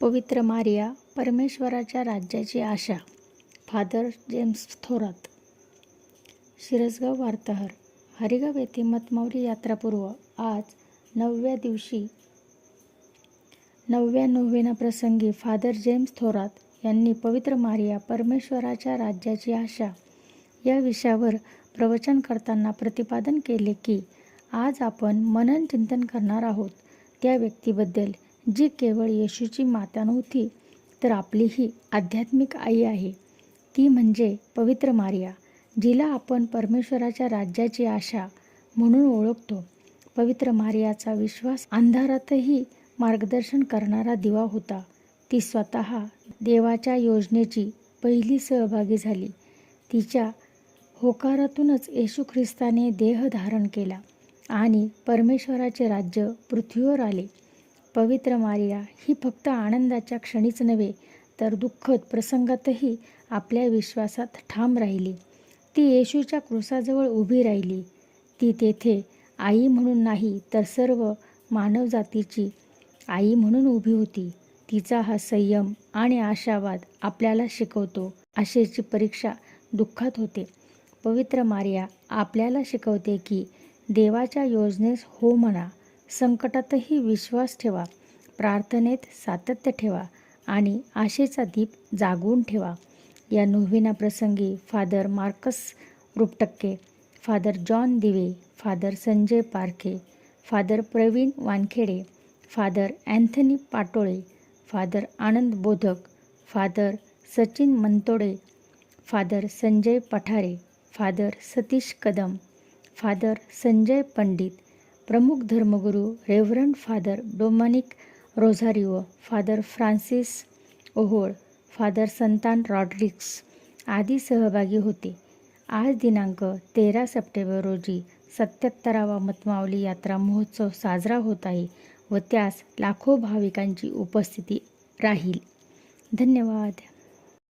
पवित्र मारिया परमेश्वराच्या राज्याची आशा फादर जेम्स थोरात. शिरसगाव वार्ताहर हरिगाव येथे मतमौरी यात्रापूर्व आज नवव्या दिवशी नवव्या नोव्हेना प्रसंगी फादर जेम्स थोरात यांनी पवित्र मारिया परमेश्वराच्या राज्याची आशा या विषयावर प्रवचन करताना प्रतिपादन केले की आज आपण मनन चिंतन करणार आहोत. त्या व्यक्तीबद्दल जी केवळ येशूची माता नव्हती तर आपलीही आध्यात्मिक आई आहे. ती म्हणजे पवित्र मारिया जिला आपण परमेश्वराच्या राज्याची आशा म्हणून ओळखतो. पवित्र मारियाचा विश्वास अंधारातही मार्गदर्शन करणारा दिवा होता. ती स्वतः देवाच्या योजनेची पहिली सहभागी झाली. तिच्या होकारातूनच येशू ख्रिस्ताने देह धारण केला आणि परमेश्वराचे राज्य पृथ्वीवर आले. पवित्र मारिया ही फक्त आनंदाच्या क्षणीच नव्हे तर दुःखद प्रसंगातही आपल्या विश्वासात ठाम राहिली. ती येशूच्या क्रुसाजवळ उभी राहिली. ती तेथे आई म्हणून नाही तर सर्व मानवजातीची आई म्हणून उभी होती. तिचा हा संयम आणि आशावाद आपल्याला शिकवतो आशेची परीक्षा दुःखात होते. पवित्र मारिया आपल्याला शिकवते की देवाच्या योजनेस हो म्हणा संकटातही विश्वास ठेवा. प्रार्थनेत सातत्य ठेवा आणि आशेचा दीप जागवून ठेवा. या नोव्हेना प्रसंगी father Marcus Rupatakke father John Dive father Sanjay Parkhe father Praveen Wankhede father Anthony Patole father Anand Bodhak father Sachin Mantode father Sanjay Pathare father Satish Kadam father Sanjay Pandit प्रमुख धर्मगुरू reverend father Dominic Rosario father Francis Ohol father Santan Rodrigues आदी सहभागी होते. आज दिनांक तेरा September रोजी सत्याहत्तरावा मतमावली यात्रा महोत्सव साजरा होत आहे व त्यास लाखो भाविकांची उपस्थिती राहील. धन्यवाद.